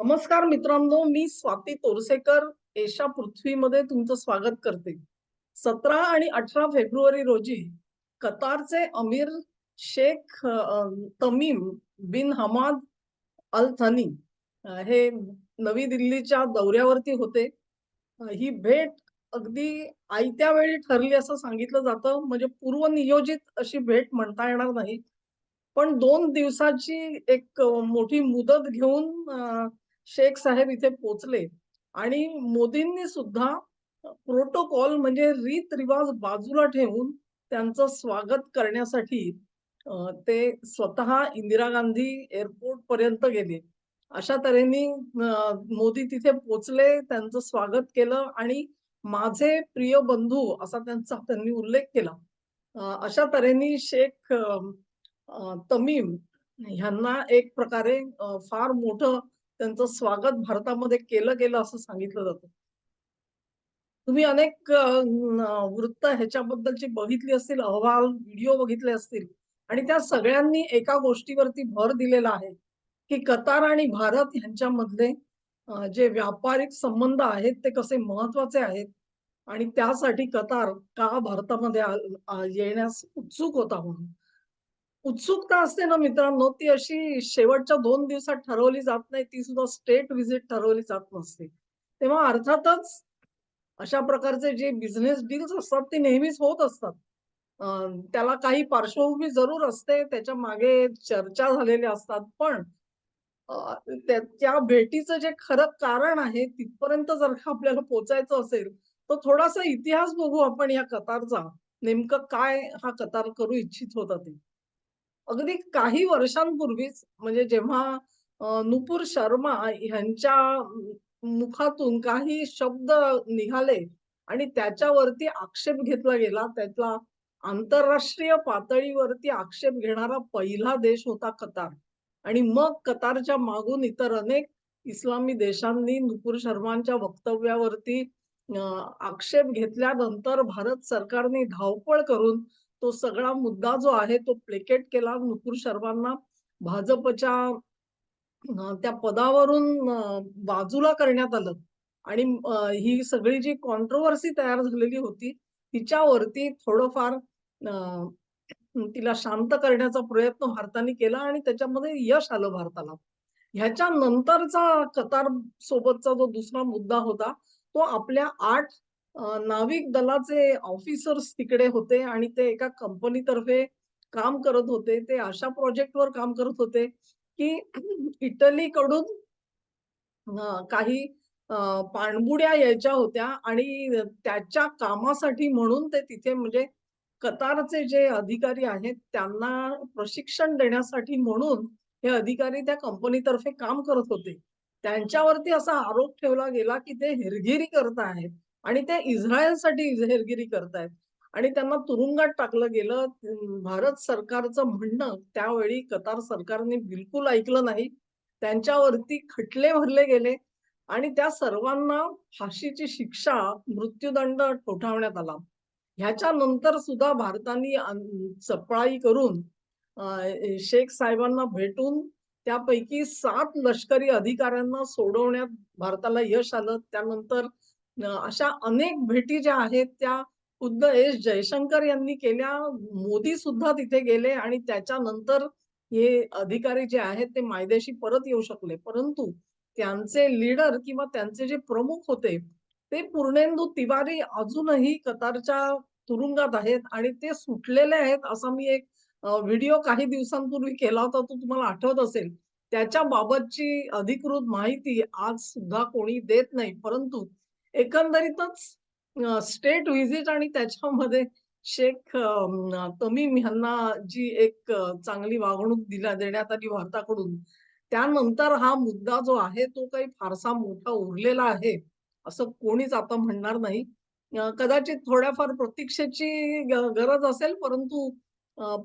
नमस्कार मित्रांनो मी स्वाती तोरसेकर. एशा पृथ्वीमध्ये तुमचं स्वागत करते. सतरा आणि अठरा फेब्रुवारी रोजी कतारचे अमीर शेख तमीम बिन हमाद अल थनी हे नवी दिल्लीच्या दौऱ्यावरती होते. ही भेट अगदी आयत्या वेळी ठरली असं सांगितलं जातं. म्हणजे पूर्वनियोजित अशी भेट म्हणता येणार नाही. पण दोन दिवसाची एक मोठी मुदत घेऊन शेख साहेब इथे पोचले. आणि मोदींनी सुद्धा प्रोटोकॉल म्हणजे रीत रिवाज बाजूला ठेवून त्यांचं स्वागत करण्यासाठी ते स्वतः इंदिरा गांधी एअरपोर्ट पर्यंत गेले. अशा तऱ्हेने मोदी तिथे पोचले त्यांचं स्वागत केलं आणि माझे प्रिय बंधू असा त्यांचा त्यांनी उल्लेख केला. अशा तऱ्हेने शेख तमीम ह्यांना एक प्रकारे फार मोठं त्यांचं स्वागत भारतामध्ये केलं गेलं असं सांगितलं जातं. तुम्ही अनेक वृत्त ह्याच्याबद्दलची बघितली असतील, अहवाल, व्हिडिओ बघितले असतील आणि त्या सगळ्यांनी एका गोष्टीवरती भर दिलेला आहे, की कतार आणि भारत ह्यांच्यामधले जे व्यापारिक संबंध आहेत ते कसे महत्त्वाचे आहेत आणि त्यासाठी कतार का भारतामध्ये येण्यास उत्सुक होता म्हणून. उत्सुकता असते ना मित्रांनो, ती अशी शेवटच्या दोन दिवसात ठरवली जात नाही, ती सुद्धा स्टेट व्हिजिट ठरवली जात नसते. तेव्हा अर्थातच अशा प्रकारचे जे बिझनेस डील्स असतात ते नेहमीच होत असतात. त्याला काही पार्श्वभूमी जरूर असते, त्याच्यामागे चर्चा झालेल्या असतात. पण त्या भेटीचं जे खरं कारण आहे, तिथपर्यंत जर का आपल्याला पोहोचायचं असेल, तर थोडासा इतिहास बघू आपण या कतारचा. नेमकं काय हा कतार करू इच्छित होता ते. अगदी काही वर्षांपूर्वीच म्हणजे जेव्हा नुपूर शर्मा ह्यांच्या मुखातून काही शब्द निघाले आणि त्याच्यावरती आक्षेप घेतला गेला. त्यातला आंतरराष्ट्रीय पातळीवरती आक्षेप घेणारा पहिला देश होता कतार. आणि मग कतारच्या मागून इतर अनेक इस्लामी देशांनी नुपूर शर्मांच्या वक्तव्यावरती आक्षेप घेतल्यानंतर भारत सरकारने धावपळ करून तो सगळा मुद्दा जो आहे तो प्लेकेट केला. नुपूर शर्मांना भाजपच्या त्या पदावरून बाजूला करण्यात आलं आणि ही सगळी जी कॉन्ट्रोव्हर्सी तयार झालेली होती, तिच्यावरती थोडंफार तिला शांत करण्याचा प्रयत्न भारताने केला आणि त्याच्यामध्ये यश आलं भारताला. ह्याच्यानंतरचा कतार सोबतचा जो दुसरा मुद्दा होता, तो आपल्या आठ नाविक दलाचे ऑफिसर्स तिकडे होते आणि ते एका कंपनीतर्फे काम करत होते. ते अशा प्रोजेक्टवर काम करत होते, की इटलीकडून काही पाणबुड्या यायच्या होत्या आणि त्याच्या कामासाठी म्हणून ते तिथे म्हणजे कतारचे जे अधिकारी आहेत, त्यांना प्रशिक्षण देण्यासाठी म्हणून हे अधिकारी त्या कंपनीतर्फे काम करत होते. त्यांच्यावरती असा आरोप ठेवला गेला, की ते हेरगिरी करत आहेत आणि ते इस्रायलसाठी हेरगिरी करतायत आणि त्यांना तुरुंगात टाकलं गेलं. भारत सरकारचं म्हणणं त्यावेळी कतार सरकारने बिलकुल ऐकलं नाही. त्यांच्यावरती खटले भरले गेले आणि त्या सर्वांना फाशीची शिक्षा, मृत्यूदंड ठोठावण्यात आला. ह्याच्यानंतर सुद्धा भारताने चपळाई करून शेख साहेबांना भेटून त्यापैकी सात लष्करी अधिकाऱ्यांना सोडवण्यात भारताला यश आलं. त्यानंतर अशा अनेक भेटी ज्या आहेत त्या खुद्द एस जयशंकर यांनी केल्या. मोदी सुद्धा तिथे गेले आणि त्याच्यानंतर हे अधिकारी जे आहेत ते मायदेशी परत येऊ शकले. परंतु त्यांचे लीडर किंवा त्यांचे जे प्रमुख होते, ते पूर्णेंदू तिवारी अजूनही कतारच्या तुरुंगात आहेत आणि ते सुटलेले आहेत असा मी एक व्हिडिओ काही दिवसांपूर्वी केला होता, तो तुम्हाला आठवत असेल. त्याच्या बाबतची अधिकृत माहिती आज सुद्धा कोणी देत नाही. परंतु एकंदरीतच स्टेट व्हिजिट आणि त्याच्यामध्ये शेख तमीम ह्यांना जी एक चांगली वागणूक दिल्या देण्यात आली भारताकडून, त्यानंतर हा मुद्दा जो आहे तो काही फारसा मोठा उरलेला आहे, असं कोणीच आता म्हणणार नाही. कदाचित थोड्याफार प्रतीक्षेची गरज असेल, परंतु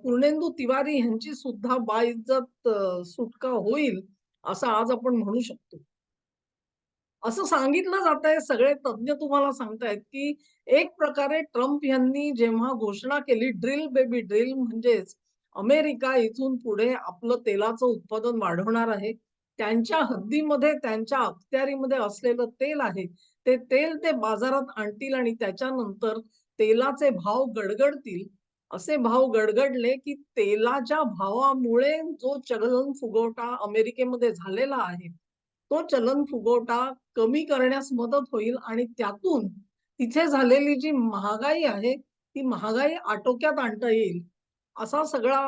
पूर्णेंदू तिवारी ह्यांची सुद्धा बाइज्जत सुटका होईल, असं आज आपण म्हणू शकतो. असं सांगितलं जातंय, सगळे तज्ञ तुम्हाला सांगतायत, की एक प्रकारे ट्रम्प यांनी जेव्हा घोषणा केली ड्रिल बेबी ड्रिल म्हणजेच अमेरिका इथून पुढे आपलं तेलाचं उत्पादन वाढवणार आहे. त्यांच्या हद्दीमध्ये त्यांच्या अखत्यारीमध्ये असलेलं तेल आहे ते तेल ते बाजारात आणतील आणि त्याच्यानंतर तेलाचे भाव गडगडतील असे भाव गडगडले की तेलाच्या भावामुळे जो चलन फुगवटा अमेरिकेमध्ये झालेला आहे तो चलन फुगवटा कमी करण्यास मदत होईल आणि त्यातून तिथे झालेली जी महागाई आहे ती महागाई आटोक्यात आणता येईल. असा सगळा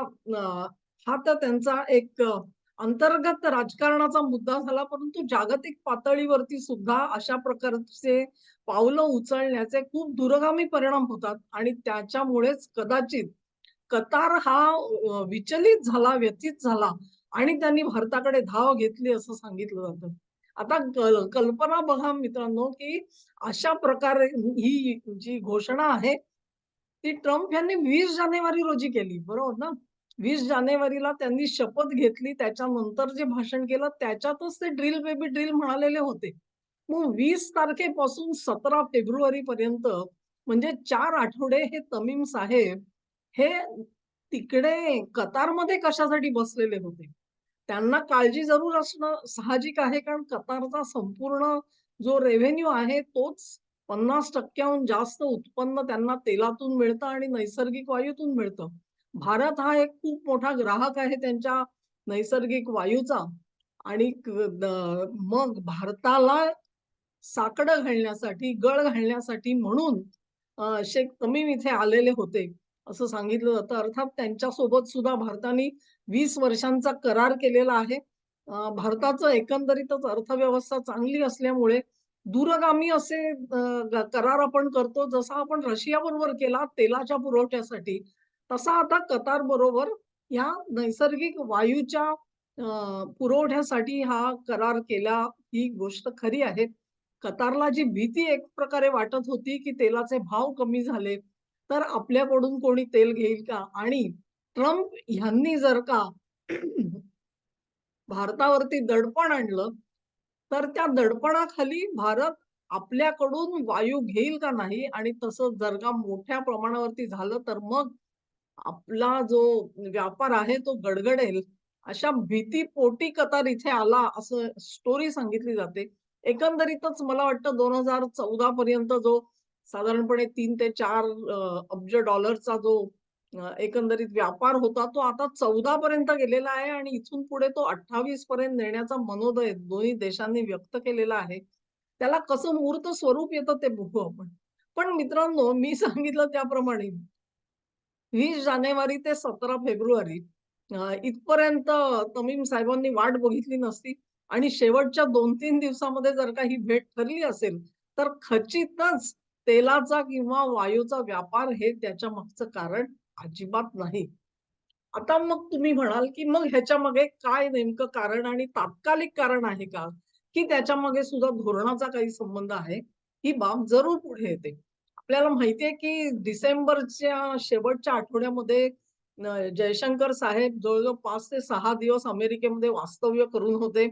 हा तर त्यांचा एक अंतर्गत राजकारणाचा मुद्दा झाला परंतु जागतिक पातळीवरती सुद्धा अशा प्रकारचे पावलं उचलण्याचे खूप दूरगामी परिणाम होतात आणि त्याच्यामुळेच कदाचित कतार हा विचलित झाला व्यथित झाला आणि त्यांनी भारताकडे धाव घेतली असं सांगितलं जातं. आता कल्पना बघा मित्रांनो की अशा प्रकारे ही जी घोषणा आहे ती ट्रम्प यांनी वीस जानेवारी रोजी केली बरोबर ना? वीस जानेवारीला त्यांनी शपथ घेतली त्याच्यानंतर जे भाषण केलं त्याच्यातच ते ड्रिल बेबी ड्रिल म्हणालेले होते. मग वीस तारखेपासून सतरा फेब्रुवारी पर्यंत म्हणजे चार आठवडे हे तमीम साहेब हे तिकडे कतारमध्ये कशासाठी बसलेले होते? त्यांना काळजी जरूर असणं साहजिक आहे कारण कतारचा संपूर्ण जो रेव्हेन्यू आहे तोच पन्नास टक्क्याहून जास्त उत्पन्न त्यांना तेलातून मिळतं आणि नैसर्गिक वायूतून मिळतं. भारत हा एक खूप मोठा ग्राहक आहे त्यांच्या नैसर्गिक वायूचा. आणि मग भारताला साकडं घालण्यासाठी गळ घालण्यासाठी म्हणून शेख तमीम इथे आलेले होते असं सांगितलं जातं. अर्थात त्यांच्यासोबत सुद्धा भारताने वीस वर्षांचा करार केलेला आहे. भारताचं एकंदरीतच अर्थव्यवस्था चांगली असल्यामुळे दूरगामी असे करार आपण करतो. जसा आपण रशिया बरोबर केला तेलाच्या पुरवठ्यासाठी तसा आता कतार बरोबर या नैसर्गिक वायूच्या पुरवठ्यासाठी हा करार केला ही गोष्ट खरी आहे. कतारला जी भीती एक प्रकारे वाटत होती की तेलाचे भाव कमी झाले तर आपल्याकडून कोणी तेल घेईल का? आणि ट्रम्प ह्यांनी जर का भारतावरती दडपण आणलं तर त्या दडपणाखाली भारत आपल्याकडून वायू घेईल का नाही? आणि तसं जर का मोठ्या प्रमाणावरती झालं तर मग आपला जो व्यापार आहे तो गडगडेल. अशा भीती पोटी कतार इथे आला असं स्टोरी सांगितली जाते. एकंदरीतच मला वाटतं दोन हजार चौदा पर्यंत जो साधारणपणे तीन ते चार अब्ज डॉलरचा जो एकंदरीत व्यापार होता तो आता चौदा पर्यंत गेलेला आहे आणि इथून पुढे तो अठ्ठावीस पर्यंत नेण्याचा मनोदय दोन्ही देशांनी व्यक्त केलेला आहे. त्याला कसं मूर्त स्वरूप येतं ते बघू आपण. पण मित्रांनो मी सांगितलं त्याप्रमाणे वीस जानेवारी ते सतरा फेब्रुवारी इथपर्यंत तमीम साहेबांनी वाट बघितली नसती आणि शेवटच्या दोन तीन दिवसामध्ये जर का ही भेट ठरली असेल तर खचितच तेलाचा किंवा वायूचा व्यापार हे त्याच्या मागचं कारण. अजिबात नाही. आता मग तुम्ही म्हणाल की मग ह्याच्या मागे काय नेमकं कारण आणि तात्कालिक कारण आहे का? की त्याच्यामागे सुद्धा धोरणाचा काही संबंध आहे? ही बाब जरूर पुढे येते. आपल्याला माहितीये की डिसेंबरच्या शेवटच्या आठवड्यामध्ये जयशंकर साहेब जवळजवळ पाच ते सहा दिवस अमेरिकेमध्ये वास्तव्य करून होते.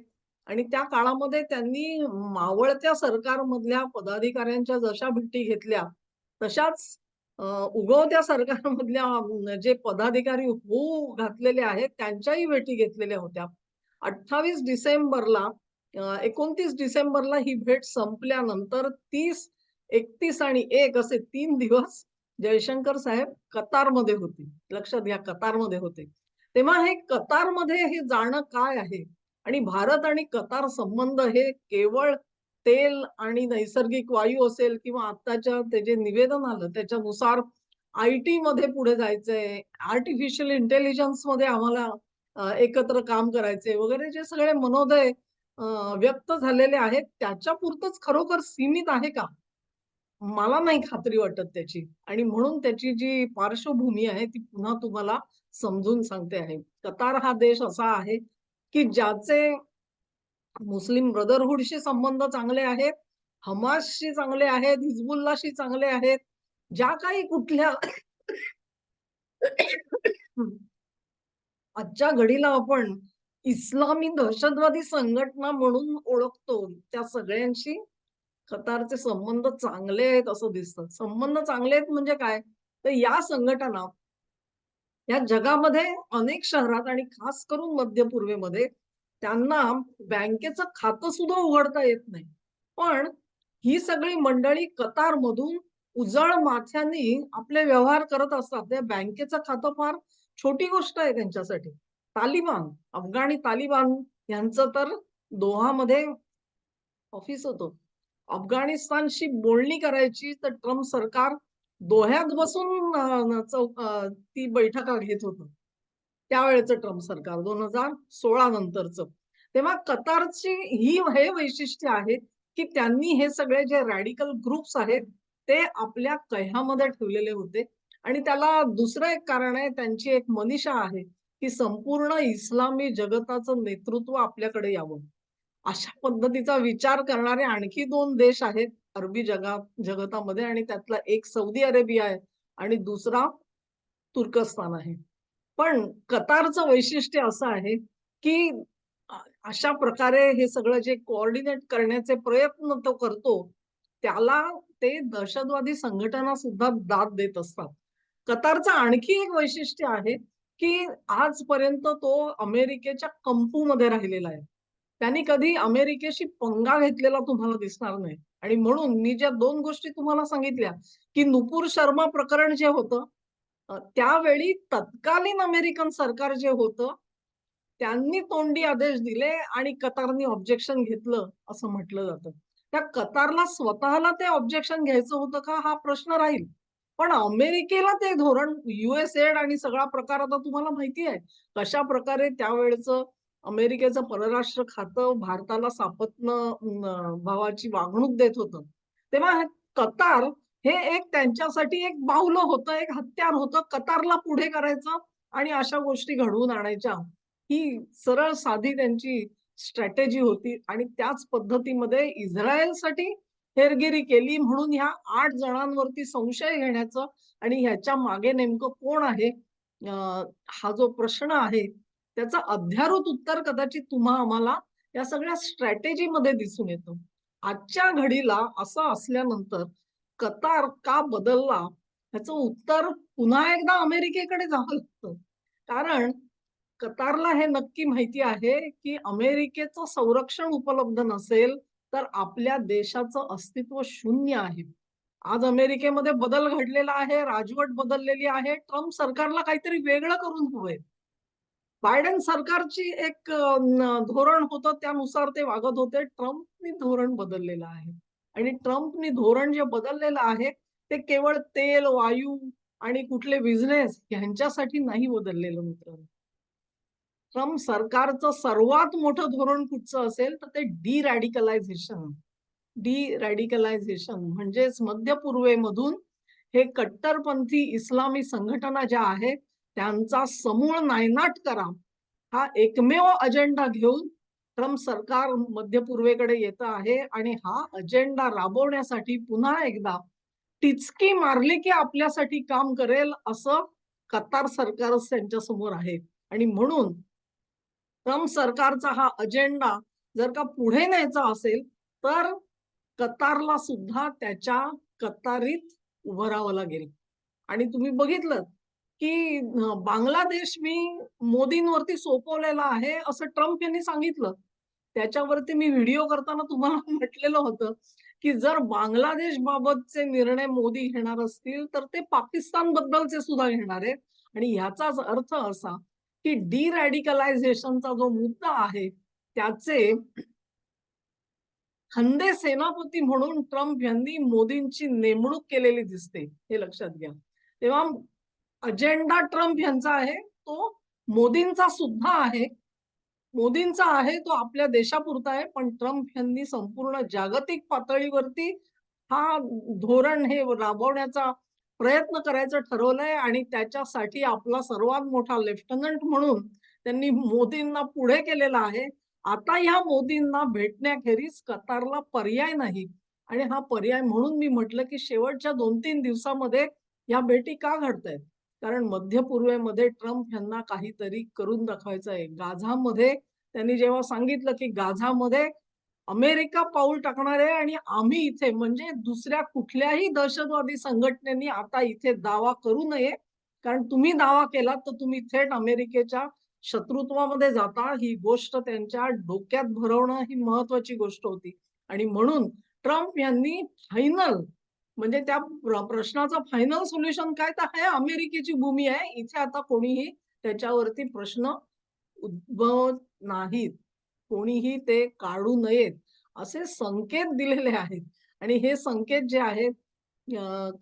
आणि त्या काळामध्ये त्यांनी मावळत्या सरकारमधल्या पदाधिकाऱ्यांच्या जशा भेटी घेतल्या तशाच उगवत्या सरकारमधल्या जे पदाधिकारी होऊ घातलेले आहेत त्यांच्याही भेटी घेतलेल्या होत्या. अठ्ठावीस डिसेंबरला एकोणतीस डिसेंबरला ही भेट संपल्यानंतर तीस एकतीस आणि एक असे तीन दिवस जयशंकर साहेब कतारमध्ये होते. लक्षात घ्या कतारमध्ये होते. तेव्हा हे कतारमध्ये हे जाणं काय आहे? आणि भारत आणि कतार संबंध हे केवळ तेल आणि नैसर्गिक वायू असेल किंवा आताच्या ते जे निवेदन आलं त्याच्यानुसार आय टी मध्ये पुढे जायचंय. आर्टिफिशियल इंटेलिजन्समध्ये आम्हाला एकत्र काम करायचे वगैरे जे सगळे मनोदय व्यक्त झालेले आहेत त्याच्या पुरतच खरोखर सीमित आहे का? मला नाही खात्री वाटत त्याची. आणि म्हणून त्याची जी पार्श्वभूमी आहे ती पुन्हा तुम्हाला समजून सांगते आहे. कतार हा देश असा आहे की ज्याचे मुस्लिम ब्रदरहुडशी संबंध चांगले आहेत हमासशी चांगले आहेत हिजबुल्लाशी चांगले आहेत ज्या काही कुठल्या आजच्या घडीला आपण इस्लामी दहशतवादी संघटना म्हणून ओळखतो त्या सगळ्यांशी कतारचे संबंध चांगले आहेत असं दिसतं. संबंध चांगले आहेत म्हणजे काय? तर या संघटना या जगामध्ये अनेक शहरात आणि खास करून मध्य पूर्वेमध्ये त्यांना बँकेचं खातं सुद्धा उघडता येत नाही. पण ही सगळी मंडळी कतार मधून उजळ माथ्यांनी आपले व्यवहार करत असतात. त्या बँकेचं खातं फार छोटी गोष्ट आहे त्यांच्यासाठी. तालिबान अफगाणी तालिबान यांचं तर दोहामध्ये ऑफिस होतं. अफगाणिस्तानशी बोलणी करायची तर ट्रम्प सरकार दोह्यात बसून चौक ती बैठका घेत होतं. त्यावेळेचं ट्रम्प सरकार दोन हजार सोळा नंतरच. तेव्हा कतारची ही हे वैशिष्ट्य आहेत की त्यांनी हे सगळे जे रॅडिकल ग्रुप्स आहेत ते आपल्या कह्यामध्ये ठेवलेले होते. आणि त्याला दुसरं एक कारण आहे त्यांची एक मनीषा आहे की संपूर्ण इस्लामी जगताचं नेतृत्व आपल्याकडे यावं. अशा पद्धतीचा विचार करणारे आणखी दोन देश आहेत अरबी जगा जगतामध्ये आणि त्यातला एक सौदी अरेबिया आहे आणि दुसरा तुर्कस्तान आहे. पण कतारचं वैशिष्ट्य असं आहे की अशा प्रकारे हे सगळं जे कोऑर्डिनेट करण्याचे प्रयत्न तो करतो त्याला ते दहशतवादी संघटना सुद्धा दाद देत असतात. कतारचं आणखी एक वैशिष्ट्य आहे की आजपर्यंत तो अमेरिकेच्या कंपूमध्ये राहिलेला आहे. त्यांनी कधी अमेरिकेशी पंगा घेतलेला तुम्हाला दिसणार नाही. आणि म्हणून मी ज्या दोन गोष्टी तुम्हाला सांगितल्या की नुपूर शर्मा प्रकरण जे होतं त्यावेळी तत्कालीन अमेरिकन सरकार जे होतं त्यांनी तोंडी आदेश दिले आणि कतारनी ऑब्जेक्शन घेतलं असं म्हटलं जातं. त्या कतारला स्वतःला ते ऑब्जेक्शन घ्यायचं होतं का हा प्रश्न राहील. पण अमेरिकेला ते धोरण युएस एड आणि सगळा प्रकार आता तुम्हाला माहिती आहे कशा प्रकारे त्यावेळेचं अमेरिकेचं परराष्ट्र खातं भारताला सापत्न भावाची वागणूक देत होतं. तेव्हा कतार हे एक त्यांच्यासाठी एक बाहुलं होतं एक हत्यार होतं कतारला पुढे करायचं आणि अशा गोष्टी घडवून आणायच्या. ही सरळ साधी त्यांची स्ट्रॅटेजी होती आणि त्याच पद्धतीमध्ये इस्रायलसाठी हेरगिरी केली म्हणून ह्या आठ जणांवरती संशय घेण्याचं आणि ह्याच्या मागे नेमकं कोण आहे हा जो प्रश्न आहे त्याचं अध्यारूत उत्तर कदाचित तुम्हा आम्हाला या सगळ्या स्ट्रॅटेजीमध्ये दिसून येतं. आजच्या घडीला असं असल्यानंतर कतार का बदलला? ह्याचं उत्तर पुन्हा एकदा अमेरिकेकडे जावं लागतं. कारण कतारला हे नक्की माहिती आहे की अमेरिकेचं संरक्षण उपलब्ध नसेल तर आपल्या देशाचं अस्तित्व शून्य आहे. आज अमेरिकेमध्ये बदल घडलेला आहे राजवट बदललेली आहे. ट्रम्प सरकारला काहीतरी वेगळं करून हवंय बायडन सरकारची एक धोरण होतं त्यानुसार ते वागत होते. ट्रम्पनी धोरण बदललेलं आहे. आणि ट्रम्पनी धोरण जे बदललेलं आहे ते केवळ तेल वायू आणि कुठले बिझनेस यांच्यासाठी नाही बदललेलं मित्रांनो. ट्रम्प सरकारचं सर्वात मोठं धोरण कुठचं असेल तर ते डी रॅडिकलायझेशन डी रॅडिकलायझेशन म्हणजेच मध्य पूर्वेमधून हे कट्टरपंथी इस्लामी संघटना ज्या आहेत त्यांचा समूळ नायनाट करा. हा एकमेव अजेंडा घेऊन ट्रम्प सरकार मध्य पूर्वेकडे येत आहे आणि हा अजेंडा राबवण्यासाठी पुन्हा एकदा टिचकी मारली की आपल्यासाठी काम करेल असं कतार सरकारच त्यांच्यासमोर आहे. आणि म्हणून ट्रम्प सरकारचा हा अजेंडा जर का पुढे न्यायचा असेल तर कतारला सुद्धा त्याच्या कतारीत उभं राहावं लागेल. आणि तुम्ही बघितलं की बांगलादेश मी मोदींवरती सोपवलेला आहे असं ट्रम्प यांनी सांगितलं. त्याच्यावरती मी व्हिडिओ करताना तुम्हाला म्हटलेलं होतं की जर बांगलादेश बाबतचे निर्णय मोदी घेणार असतील तर ते पाकिस्तान बद्दलचे सुद्धा घेणार आहेत. आणि ह्याचाच अर्थ असा की डी रॅडिकलायझेशनचा जो मुद्दा आहे त्याचे खंदे सेनापती म्हणून ट्रम्प यांनी मोदींची नेमणूक केलेली दिसते हे लक्षात घ्या. तेव्हा अजेंडा ट्रम्प यांचा आहे तो मोदींचा सुद्धा आहे. मोदींचा आहे तो आपल्या देशापुरता आहे पण ट्रम्प यांनी संपूर्ण जागतिक पातळीवरती हा धोरण हे राबवण्याचा प्रयत्न करायचं ठरवलंय आणि त्याच्यासाठी आपला सर्वात मोठा लेफ्टनंट म्हणून त्यांनी मोदींना पुढे केलेला आहे. आता ह्या मोदींना भेटण्याखेरीज कतारला पर्याय नाही. आणि हा पर्याय म्हणून मी म्हटलं की शेवटच्या दोन तीन दिवसामध्ये या भेटी का घडतायत? कारण मध्य पूर्वेमध्ये ट्रम्प यांना काहीतरी करून दाखवायचं आहे गाझामध्ये त्यांनी जेव्हा सांगितलं की गाझामध्ये अमेरिका पाऊल टाकणार आहे आणि आम्ही इथे म्हणजे दुसऱ्या कुठल्याही दहशतवादी संघटनेनी आता इथे दावा करू नये कारण तुम्ही दावा केला तर तुम्ही थेट अमेरिकेच्या शत्रुत्वामध्ये जाता. ही गोष्ट त्यांच्या डोक्यात भरवणं ही महत्वाची गोष्ट होती. आणि म्हणून ट्रम्प यांनी फायनल म्हणजे त्या प्रश्नाचं फायनल सोल्युशन काय तर आहे अमेरिकेची भूमी आहे. इथे आता कोणीही त्याच्यावरती प्रश्न उद्भवत नाहीत. कोणीही ते काढू नयेत. असे संकेत दिलेले आहेत. आणि हे संकेत जे आहेत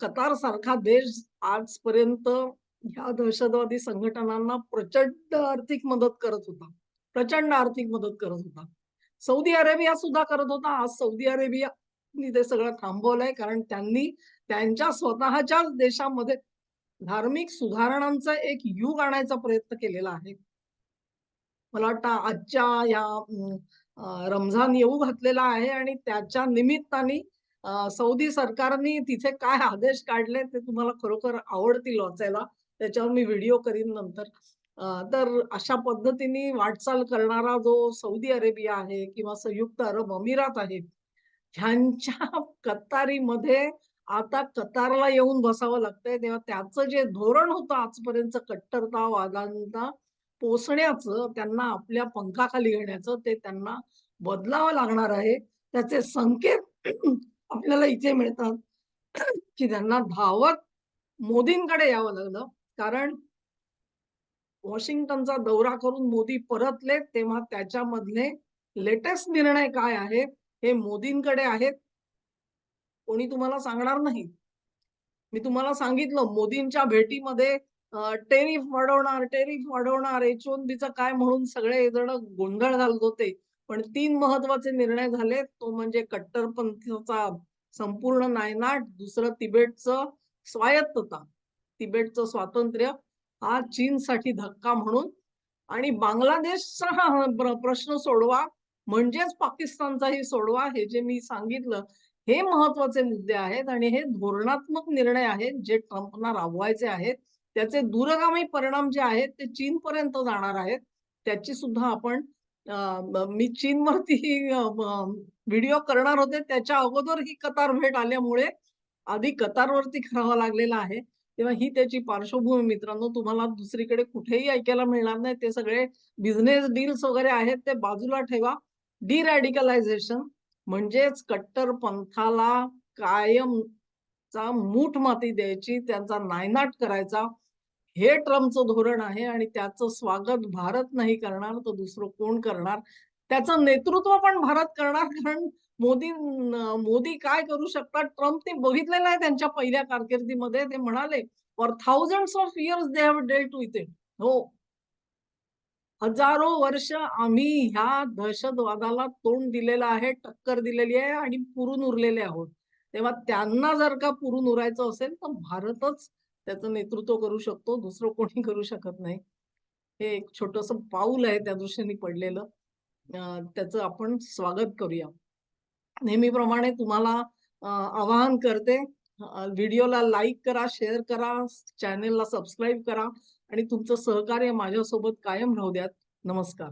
कतार सारखा देश आजपर्यंत ह्या दहशतवादी संघटनांना प्रचंड आर्थिक मदत करत होता. प्रचंड आर्थिक मदत करत होता. सौदी अरेबिया सुद्धा करत होता. आज सौदी अरेबिया ते सगळं थांबवलंय कारण त्यांनी त्यांच्या स्वतःच्याच देशामध्ये धार्मिक सुधारणांचा एक युग आणायचा प्रयत्न केलेला आहे. मला वाटतं आजच्या या रमजान येऊ घातलेला आहे आणि त्याच्या निमित्ताने सौदी सरकारने तिथे काय आदेश काढले ते तुम्हाला खरोखर आवडतील वाचायला. त्याच्यावर मी व्हिडिओ करीन नंतर. तर अशा पद्धतीने वाटचाल करणारा जो सौदी अरेबिया आहे किंवा संयुक्त अरब अमिरात आहे ह्यांच्या कतारीमध्ये आता कतारला येऊन बसावं लागतंय. तेव्हा त्याचं जे धोरण होतं आजपर्यंत कट्टरता कट्टरतावादांना पोसण्याचं त्यांना आपल्या पंखाखाली घेण्याचं ते त्यांना बदलावं लागणार आहे. त्याचे संकेत आपल्याला इथे मिळतात की त्यांना धावत मोदींकडे यावं लागलं. कारण वॉशिंग्टनचा दौरा करून मोदी परतले तेव्हा त्याच्यामधले लेटेस्ट निर्णय काय आहेत? हे मोदींकडे आहेत. कोणी तुम्हाला सांगणार नाही. मी तुम्हाला सांगितलं मोदींच्या भेटीमध्ये टेरिफ वाढवणार टेरिफ वाढवणार एच वन बीचा काय म्हणून सगळे जण गोंधळ घालत होते. पण तीन महत्त्वाचे निर्णय झाले. तो म्हणजे कट्टरपंथीचा संपूर्ण नायनाट दुसरं तिबेटचं स्वायत्तता तिबेटचं स्वातंत्र्य हा चीनसाठी धक्का म्हणून. आणि बांगलादेशचा हा प्रश्न सोडवा. म्हणजेच पाकिस्तानचाही सोडवा हे जे मी सांगितलं हे महत्त्वाचे मुद्दे आहेत आणि हे धोरणात्मक निर्णय आहेत जे ट्रम्पना राबवायचे आहेत. त्याचे दूरगामी परिणाम जे आहेत ते चीन पर्यंत जाणार आहेत. त्याची सुद्धा आपण मी चीनवरती व्हिडिओ करणार होते. त्याच्या अगोदर ही कतार भेट आल्यामुळे आधी कतारवरती करावा लागलेला आहे. तेव्हा ही त्याची पार्श्वभूमी मित्रांनो तुम्हाला दुसरीकडे कुठेही ऐकायला मिळणार नाही. ते सगळे बिझनेस डील्स वगैरे आहेत ते बाजूला ठेवा. डिरॅडिकलायझेशन म्हणजेच कट्टरपंथाला कायमचा मूठ माती द्यायची त्यांचा नायनाट करायचा. हे ट्रम्पचं धोरण आहे आणि त्याचं स्वागत भारत नाही करणार तर दुसरं कोण करणार? त्याचं नेतृत्व पण भारत करणार कारण मोदी मोदी काय करू शकतात? ट्रम्प ते बघितलेलं आहे त्यांच्या पहिल्या कारकिर्दीमध्ये. ते म्हणाले for thousand of years they have dealt with it हो. हजारो वर्ष आम्ही ह्या दहशतवादाला तोंड दिलेलं आहे टक्कर दिलेली आहे आणि पुरून उरलेले आहोत. तेव्हा त्यांना जर का पुरून उरायचं असेल तर भारतच त्याचं नेतृत्व करू शकतो दुसरं कोणी करू शकत नाही. हे एक छोटस पाऊल आहे त्या दृष्टीने पडलेलं. त्याचं आपण स्वागत करूया. नेहमीप्रमाणे तुम्हाला आवाहन करते व्हिडिओला लाईक करा शेअर करा चॅनेलला सबस्क्राईब करा. आणि तुमचं सहकार्य माझ्यासोबत कायम राहू द्यात. नमस्कार.